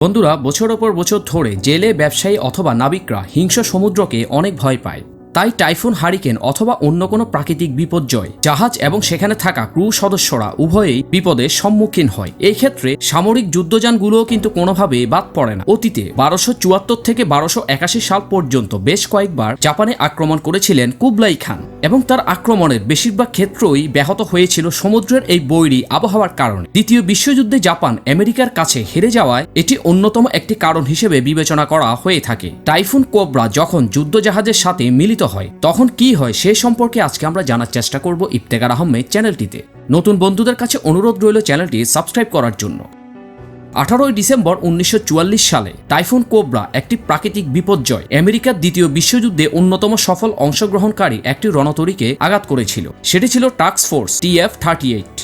বন্ধুরা বছরের পর বছর ধরে জেলে ব্যবসায়ী অথবা নাবিকরা হিংস্র সমুদ্রকে অনেক ভয় পায়। তাই টাইফুন, হারিকেন অথবা অন্য কোনো প্রাকৃতিক বিপর্যয়, জাহাজ এবং সেখানে থাকা ক্রু সদস্যরা উভয়েই বিপদের সম্মুখীন হয়। এই ক্ষেত্রে সামরিক যুদ্ধযানগুলোও কিন্তু কোনোভাবে বাদ পড়ে না। অতীতে বারোশো চুয়াত্তর থেকে বারোশো একাশি সাল পর্যন্ত বেশ কয়েকবার জাপানে আক্রমণ করেছিলেন কুবলাই খান এবং তার আক্রমণের বেশিরভাগ ক্ষেত্রই ব্যাহত হয়েছিল সমুদ্রের এই বৈরী আবহাওয়ার কারণে। দ্বিতীয় বিশ্বযুদ্ধে জাপান আমেরিকার কাছে হেরে যাওয়ায় এটি অন্যতম একটি কারণ হিসেবে বিবেচনা করা হয়ে থাকে। টাইফুন কোবরা যখন যুদ্ধজাহাজের সাথে মিলিত হয়। তখন কি হয় সে সম্পর্কে আজকে আমরা জানার চেষ্টা করব ইফতেকার আহমেদ চ্যানেলটিতে। নতুন বন্ধুদের কাছে অনুরোধ রইল চ্যানেলটি সাবস্ক্রাইব করার জন্য। আঠারোই ডিসেম্বর উনিশশো চুয়াল্লিশ সালে টাইফুন কোবরা একটি প্রাকৃতিক বিপর্যয় আমেরিকার দ্বিতীয় বিশ্বযুদ্ধে অন্যতম সফল অংশগ্রহণকারী একটি রণতরীকে আঘাত করেছিল। সেটি ছিল task force TF thirty eight,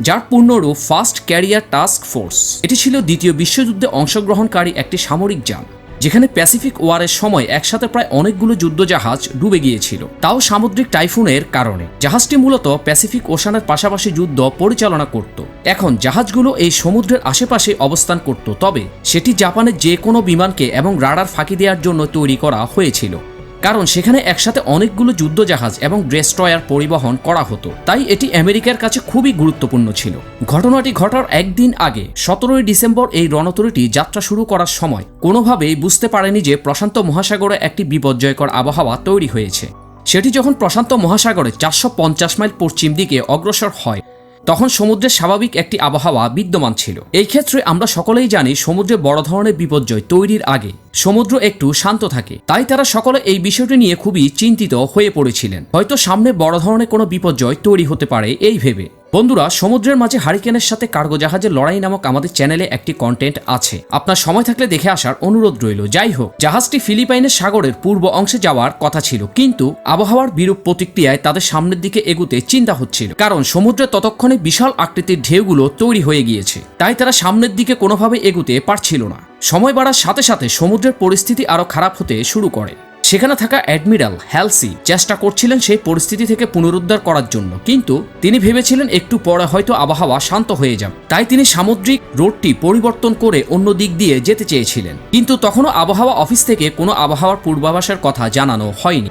যার পূর্ণরূপ ফার্স্ট ক্যারিয়ার টাস্ক ফোর্স। এটি ছিল দ্বিতীয় বিশ্বযুদ্ধে অংশগ্রহণকারী একটি সামরিক যান যেখানে প্যাসিফিক ওয়ারের সময় একসাথে প্রায় অনেকগুলো যুদ্ধ জাহাজ ডুবে গিয়েছিল। তাও সামুদ্রিক টাইফুনের কারণে। জাহাজটি মূলত প্যাসিফিক ওশানের পাশাপাশি যুদ্ধ পরিচালনা করত। এখন জাহাজগুলো এই সমুদ্রের আশেপাশে অবস্থান করত, তবে সেটি জাপানের যে কোনো বিমানকে এবং রাডার ফাঁকি দেওয়ার জন্য তৈরি করা হয়েছিল। কারণ সেখানে একসাথে অনেকগুলো যুদ্ধজাহাজ এবং ডেস্ট্রয়ার পরিবহন করা হতো। তাই এটি আমেরিকার কাছে খুবই গুরুত্বপূর্ণ ছিল। ঘটনাটি ঘটার একদিন আগে, সতেরোই ডিসেম্বর এই রণতরীটি যাত্রা শুরু করার সময় কোনোভাবেই বুঝতে পারেনি যে প্রশান্ত মহাসাগরে একটি বিপর্যয়কর আবহাওয়া তৈরি হয়েছে। সেটি যখন প্রশান্ত মহাসাগরে চারশো পঞ্চাশ মাইল পশ্চিম দিকে অগ্রসর হয় তখন সমুদ্রের স্বাভাবিক একটি আবহাওয়া বিদ্যমান ছিল। এই ক্ষেত্রে আমরা সকলেই জানি সমুদ্রে বড় ধরনের বিপর্যয় তৈরির আগে। সমুদ্র একটু শান্ত থাকে। তাই তারা সকলে এই বিষয়টি নিয়ে খুবই চিন্তিত হয়ে পড়েছিলেন। হয়তো সামনে বড় ধরনের কোনো বিপর্যয় তৈরি হতে পারে এই ভেবে। বন্ধুরা, সমুদ্রের মাঝে হারিকেনের সাথে কার্গো জাহাজের লড়াই নামক আমাদের চ্যানেলে একটি কন্টেন্ট আছে। আপনার সময় থাকলে দেখে আসার অনুরোধ রইল। যাই হোক, জাহাজটি ফিলিপাইনের সাগরের পূর্ব অংশে যাওয়ার কথা ছিল, কিন্তু আবহাওয়ার বিরূপ প্রতিক্রিয়ায় তাদের সামনের দিকে এগুতে চিন্তা হচ্ছিল, কারণ সমুদ্রে ততক্ষণে বিশাল আকৃতির ঢেউগুলো তৈরি হয়ে গিয়েছে, তাই তারা সামনের দিকে কোনোভাবে এগুতে পারছিল না। সময় বাড়ার সাথে সাথে সমুদ্রের পরিস্থিতি আরও খারাপ হতে শুরু করে। সেখানে থাকা অ্যাডমিরাল হ্যালসি চেষ্টা করছিলেন সেই পরিস্থিতি থেকে পুনরুদ্ধার করার জন্য। কিন্তু তিনি ভেবেছিলেন একটু পরে হয়তো আবহাওয়া শান্ত হয়ে যাবে। তাই তিনি সামুদ্রিক রোডটি পরিবর্তন করে অন্য দিক দিয়ে যেতে চেয়েছিলেন। কিন্তু তখনও আবহাওয়া অফিস থেকে কোনো আবহাওয়ার পূর্বাভাসের কথা জানানো হয়নি।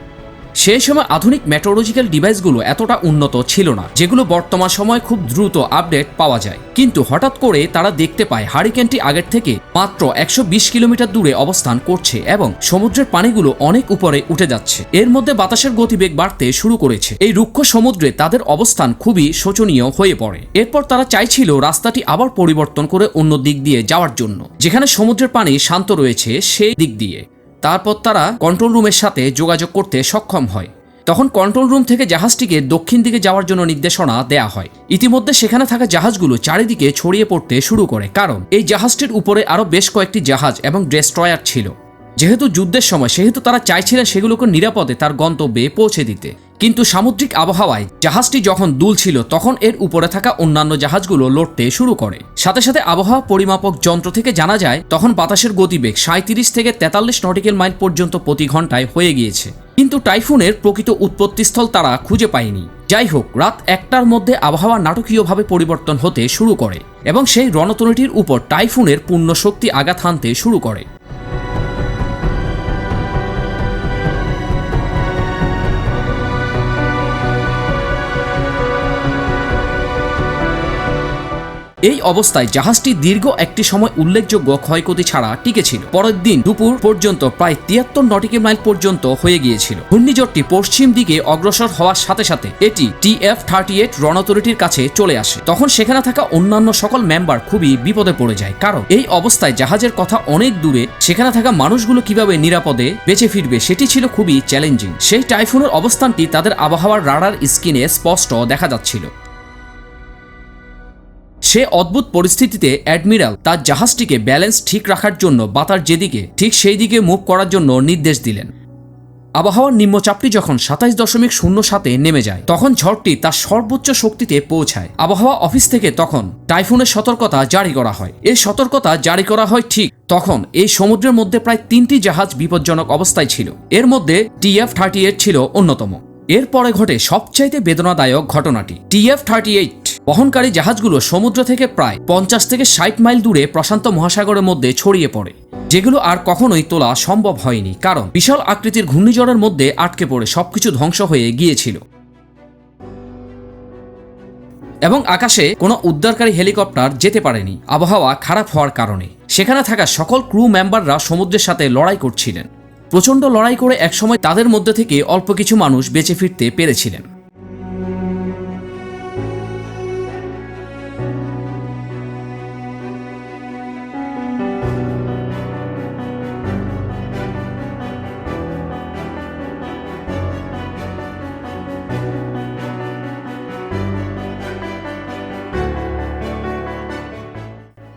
সেই সময় আধুনিক মেট্রোলজিক্যাল ডিভাইসগুলো এতটা উন্নত ছিল না, যেগুলো বর্তমান সময়ে খুব দ্রুত আপডেট পাওয়া যায়। কিন্তু হঠাৎ করে তারা দেখতে পায় হারিকেনটি আগের থেকে মাত্র একশো বিশ কিলোমিটার দূরে অবস্থান করছে এবং সমুদ্রের পানিগুলো অনেক উপরে উঠে যাচ্ছে। এর মধ্যে বাতাসের গতিবেগ বাড়তে শুরু করেছে। এই রুক্ষ সমুদ্রে তাদের অবস্থান খুবই শোচনীয় হয়ে পড়ে। এরপর তারা চাইছিল রাস্তাটি আবার পরিবর্তন করে অন্য দিক দিয়ে যাওয়ার জন্য, যেখানে সমুদ্রের পানি শান্ত রয়েছে সেই দিক দিয়ে। তারপর তারা কন্ট্রোল রুমের সাথে যোগাযোগ করতে সক্ষম হয়। তখন কন্ট্রোল রুম থেকে জাহাজটিকে দক্ষিণ দিকে যাওয়ার জন্য নির্দেশনা দেয়া হয়। ইতিমধ্যে সেখানে থাকা জাহাজগুলো চারিদিকে ছড়িয়ে পড়তে শুরু করে, কারণ এই জাহাজটির উপরে আরও বেশ কয়েকটি জাহাজ এবং ডেস্ট্রয়ার ছিল। যেহেতু যুদ্ধের সময়, সেহেতু তারা চাইছিলেন সেগুলোকে নিরাপদে তার গন্তব্যে পৌঁছে দিতে। কিন্তু সামুদ্রিক আবহাওয়ায় জাহাজটি যখন দুলছিল তখন এর উপরে থাকা অন্যান্য জাহাজগুলো লড়তে শুরু করে। সাথে সাথে আবহাওয়া পরিমাপক যন্ত্র থেকে জানা যায়, তখন বাতাসের গতিবেগ সাঁত্রিশ থেকে তেতাল্লিশ নটিক্যাল মাইল পর্যন্ত প্রতি ঘন্টায় হয়ে গিয়েছে। কিন্তু টাইফুনের প্রকৃত উৎপত্তিস্থল তারা খুঁজে পায়নি। যাই হোক, রাত একটার মধ্যে আবহাওয়া নাটকীয়ভাবে পরিবর্তন হতে শুরু করে এবং সেই রণতরীটির উপর টাইফুনের পূর্ণ শক্তি আঘাত হানতে শুরু করে। এই অবস্থায় জাহাজটি দীর্ঘ একটি সময় উল্লেখযোগ্য ক্ষয়ক্ষতি ছাড়া টিকেছিল পরের দিন দুপুর পর্যন্ত প্রায় তিয়াত্তর নটিক্যাল মাইল পর্যন্ত হয়ে গিয়েছিল। ঘূর্ণিঝড়টি পশ্চিম দিকে অগ্রসর হওয়ার সাথে সাথে এটি টিএফ থার্টি এইট রণতরিটির কাছে চলে আসে। তখন সেখানে থাকা অন্যান্য সকল মেম্বার খুবই বিপদে পড়ে যায়, কারণ এই অবস্থায় জাহাজের কথা অনেক দূরে সেখানে থাকা মানুষগুলো কীভাবে নিরাপদে বেঁচে ফিরবে সেটি ছিল খুবই চ্যালেঞ্জিং। সেই টাইফুনের অবস্থানটি তাদের আবহাওয়ার রাডার স্ক্রিনে স্পষ্ট দেখা যাচ্ছিল। সে অদ্ভুত পরিস্থিতিতে অ্যাডমিরাল তার জাহাজটিকে ব্যালেন্স ঠিক রাখার জন্য বাতার যেদিকে, ঠিক সেই দিকে মুভ করার জন্য নির্দেশ দিলেন। আবহাওয়ার নিম্নচাপটি যখন সাতাইশ দশমিক শূন্য সাতে নেমে যায়, তখন ঝড়টি তার সর্বোচ্চ শক্তিতে পৌঁছায়। আবহাওয়া অফিস থেকে তখন টাইফুনের সতর্কতা জারি করা হয়। এই সতর্কতা জারি করা হয় ঠিক তখন এই সমুদ্রের মধ্যে প্রায় তিনটি জাহাজ বিপজ্জনক অবস্থায় ছিল। এর মধ্যে টিএফ থার্টি এইট ছিল অন্যতম। এরপরে ঘটে সবচাইতে বেদনাদায়ক ঘটনাটি। টিএফ থার্টি এইট বহনকারী জাহাজগুলো সমুদ্র থেকে প্রায় পঞ্চাশ থেকে ষাট মাইল দূরে প্রশান্ত মহাসাগরের মধ্যে ছড়িয়ে পড়ে। যেগুলো আর কখনোই তোলা সম্ভব হয়নি, কারণ বিশাল আকৃতির ঘূর্ণিঝড়ের মধ্যে আটকে পড়ে সবকিছু ধ্বংস হয়ে গিয়েছিল। এবং আকাশে কোনো উদ্ধারকারী হেলিকপ্টার যেতে পারেনি, আবহাওয়া খারাপ হওয়ার কারণে। সেখানে থাকা সকল ক্রু মেম্বাররা সমুদ্রের সাথে লড়াই করছিলেন। প্রচণ্ড লড়াই করে একসময় তাদের মধ্যে থেকে অল্প কিছু মানুষ বেঁচে ফিরতে পেরেছিলেন।